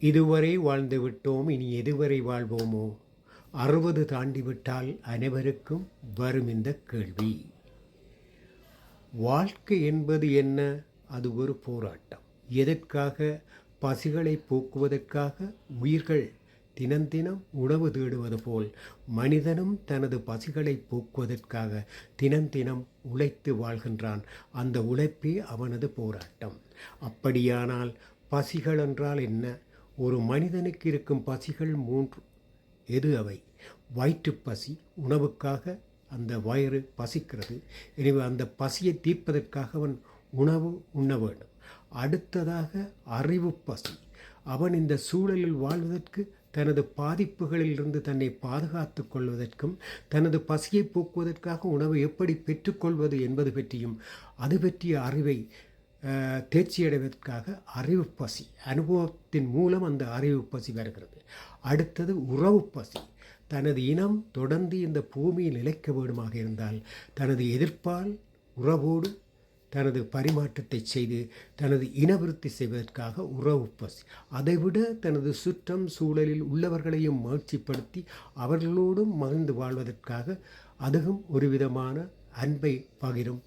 இதுவரை வாழ்ந்து விட்டோம் இனி எதுவரை வாழ்வோமோ? அறுபது தாண்டிவிட்டால் அனைவருக்கும் வரும் இந்த கேள்வி. வாழ்க்கை என்பது என்ன? அது ஒரு போராட்டம். எதற்காக? பசிகளை போக்குவதற்காக உயிர்கள் தினந்தினம் உணவு தேடுவது போல் மனிதனும் தனது பசிகளை போக்குவதற்காக தினந்தினம் உழைத்து வாழ்கின்றான். அந்த உழைப்பே அவனது போராட்டம். அப்படியானால் பசிகள் என்றால் என்ன? ஒரு மனிதனுக்கு இருக்கும் பசிகள் மூன்று. எது அவை? வயிற்றுப் பசி உணவுக்காக அந்த வயிறு பசிக்கிறது. எனவே அந்த பசியை தீர்ப்பதற்காக அவன் உணவு உண்ண வேண்டும். அடுத்ததாக அறிவு பசி. அவன் இந்த சூழலில் வாழ்வதற்கு தனது பாதிப்புகளிலிருந்து தன்னை பாதுகாத்து கொள்வதற்கும் தனது பசியை போக்குவதற்காக உணவை எப்படி பெற்றுக்கொள்வது என்பது பற்றியும் அது பற்றிய அறிவை தேர்ச்சியடைவதற்காக அறிவு பசி. அனுபவத்தின் மூலம் அந்த அறிவு பசி வருகிறது. அடுத்தது உறவு பசி. தனது இனம் தொடர்ந்து இந்த பூமியில் நிலைக்க வேண்டுமாக இருந்தால் தனது எதிர்ப்பால் உறவோடு தனது பரிமாற்றத்தை செய்து தனது இனவிருத்தி செய்வதற்காக உறவு பசி. அதைவிட தனது சுற்றம் சூழலில் உள்ளவர்களையும் மகிழ்ச்சிப்படுத்தி அவர்களோடும் மகிழ்ந்து வாழ்வதற்காக அதுவும் ஒரு விதமான அன்பை பகிரும்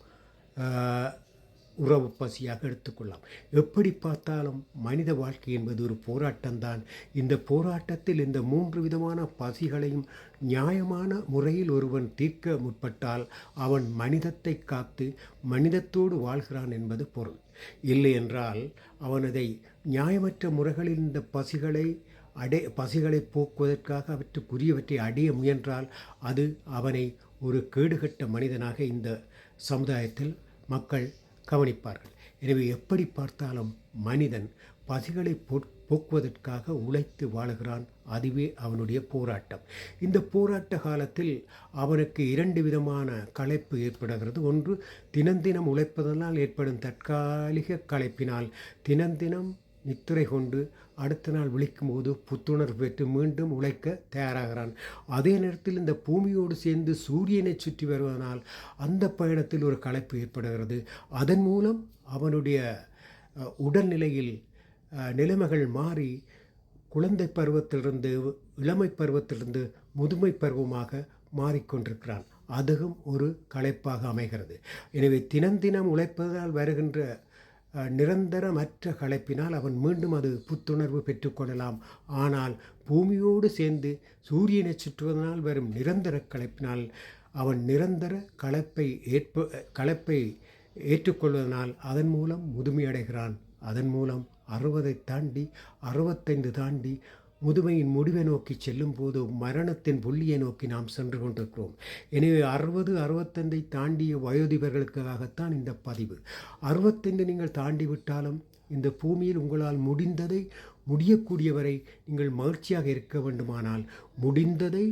உறவு பசியாக எடுத்துக்கொள்ளலாம் எப்படி பார்த்தாலும் மனித வாழ்க்கை என்பது ஒரு போராட்டம்தான். இந்த போராட்டத்தில் இந்த மூன்று விதமான பசிகளையும் நியாயமான முறையில் ஒருவன் தீர்க்க முற்பட்டால் அவன் மனிதத்தை காத்து மனிதத்தோடு வாழ்கிறான் என்பது பொருள். இல்லை என்றால் அவனதை நியாயமற்ற முறைகளில் இந்த பசிகளை அடை பசிகளை போக்குவதற்காக அவற்றுக்குரியவற்றை அடைய முயன்றால் அது அவனை ஒரு கேடுகட்ட மனிதனாக இந்த சமுதாயத்தில் மக்கள் கவனிப்பார்கள். எனவே எப்படி பார்த்தாலும் மனிதன் பசிகளை போ- போக்குவதற்காக உழைத்து வாழுகிறான். அதுவே அவனுடைய போராட்டம். இந்த போராட்ட காலத்தில் அவனுக்கு இரண்டு விதமான களைப்பு ஏற்படுகிறது. ஒன்று தினந்தினம் உழைப்பதனால் ஏற்படும் தற்காலிக களைப்பினால் தினந்தினம் நித்திரை கொண்டு அடுத்த நாள் விழிக்கும்போது புத்துணர்வு பெற்று மீண்டும் உழைக்க தயாராகிறான். அதே நேரத்தில் இந்த பூமியோடு சேர்ந்து சூரியனை சுற்றி வருவதனால் அந்த பயணத்தில் ஒரு களைப்பு ஏற்படுகிறது. அதன் மூலம் அவனுடைய உடல்நிலையில் நிலைமைகள் மாறி குழந்தை பருவத்திலிருந்து இளமை பருவத்திலிருந்து முதுமை பருவமாக மாறிக்கொண்டிருக்கிறான் அதுவும் ஒரு களைப்பாக அமைகிறது. எனவே தினம் தினம் உழைப்பதால் வருகின்ற நிரந்தரமற்ற களைப்பினால் அவன் மீண்டும் அது புத்துணர்வு பெற்றுக்கொள்ளலாம். ஆனால் பூமியோடு சேர்ந்து சூரியனை சுற்றுவதனால் வரும் நிரந்தர களைப்பினால் அவன் நிரந்தர களைப்பை ஏற்ப களைப்பை ஏற்றுக்கொள்வதனால் அதன் மூலம் முதுமையடைகிறான். அதன் மூலம் அறுபதை தாண்டி அறுபத்தைந்து தாண்டி முதுமையின் முடிவை நோக்கி செல்லும் போது மரணத்தின் புள்ளியை நோக்கி நாம் சென்று கொண்டிருக்கிறோம். எனவே அறுபது அறுபத்தைந்தை தாண்டிய வயோதிபர்களுக்காகத்தான் இந்த பதிவு. அறுபத்தைந்து நீங்கள் தாண்டி விட்டாலும் இந்த பூமியில் உங்களால் முடிந்ததை முடியக்கூடியவரை நீங்கள் மகிழ்ச்சியாக இருக்க வேண்டுமானால் முடிந்ததை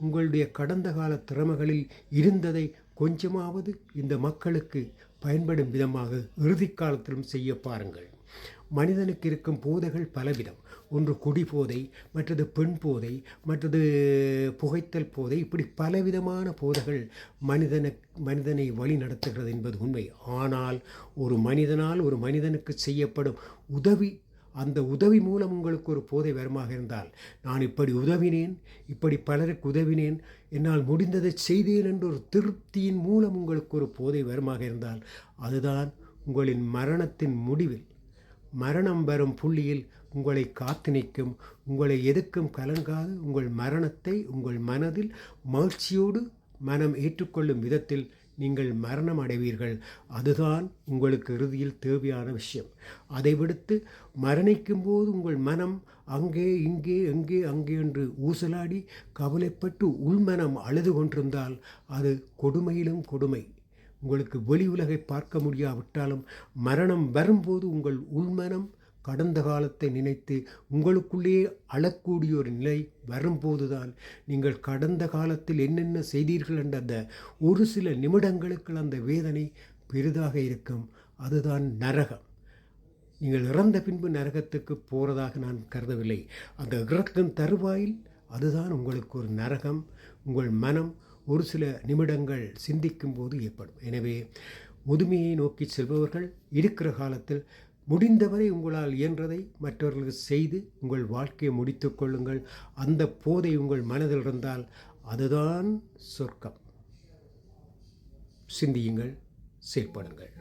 உங்களுடைய கடந்த கால திறமைகளில் இருந்ததை கொஞ்சமாவது இந்த மக்களுக்கு பயன்படும் விதமாக இறுதி காலத்திலும் செய்ய பாருங்கள். மனிதனுக்கு இருக்கும் போதைகள் பலவிதம். ஒன்று குடி போதை மற்றது பெண் போதை மற்றது புகைத்தல் போதை இப்படி பலவிதமான போதைகள் மனிதனை மனிதனை வழி நடத்துகிறது என்பது உண்மை. ஆனால் ஒரு மனிதனால் ஒரு மனிதனுக்கு செய்யப்படும் உதவி அந்த உதவி மூலம் உங்களுக்கு ஒரு போதை வருமாக இருந்தால் நான் இப்படி உதவினேன் இப்படி பலருக்கு உதவினேன் என்னால் முடிந்ததை செய்தேன் என்ற ஒரு திருப்தியின் மூலம் உங்களுக்கு ஒரு போதை வருமாக இருந்தால் அதுதான் உங்களின் மரணத்தின் முடிவில். மரணம் வரும் புள்ளியில் உங்களை காத்து நிற்கும் உங்களை எதுக்கும் கலங்காது. உங்கள் மரணத்தை உங்கள் மனதில் மகிழ்ச்சியோடு மனம் ஏற்றுக்கொள்ளும் விதத்தில் நீங்கள் மரணம் அடைவீர்கள். அதுதான் உங்களுக்கு இறுதியில் தேவையான விஷயம். அதை விடுத்து மரணிக்கும் போது உங்கள் மனம் அங்கே இங்கே எங்கே அங்கே என்று ஊசலாடி கவலைப்பட்டு உள்மனம் அழுது கொண்டிருந்தால் அது கொடுமையிலும் கொடுமை. உங்களுக்கு வெளி உலகை பார்க்க முடியாவிட்டாலும் மரணம் வரும்போது உங்கள் உள்மனம் கடந்த காலத்தை நினைத்து உங்களுக்குள்ளேயே அழக்கூடிய ஒரு நிலை வரும்போதுதான் நீங்கள் கடந்த காலத்தில் என்னென்ன செய்தீர்கள் என்ற அந்த ஒரு சில நிமிடங்களுக்கு அந்த வேதனை பெரிதாக இருக்கும். அதுதான் நரகம். நீங்கள் இறந்த பின்பு நரகத்துக்கு போகிறதாக நான் கருதவில்லை. அந்த இறக்கும் தருவாயில் அதுதான் உங்களுக்கு ஒரு நரகம். உங்கள் மனம் ஒரு சில நிமிடங்கள் சிந்திக்கும் போது ஏற்படும். எனவே முதுமையை நோக்கி செல்பவர்கள் இருக்கிற காலத்தில் முடிந்தவரை உங்களால் இயன்றதை மற்றவர்களுக்கு செய்து உங்கள் வாழ்க்கையை முடித்து கொள்ளுங்கள். அந்த போதை உங்கள் மனதில் இருந்தால் அதுதான் சொர்க்கம். சிந்தியுங்கள் செயல்படுங்கள்.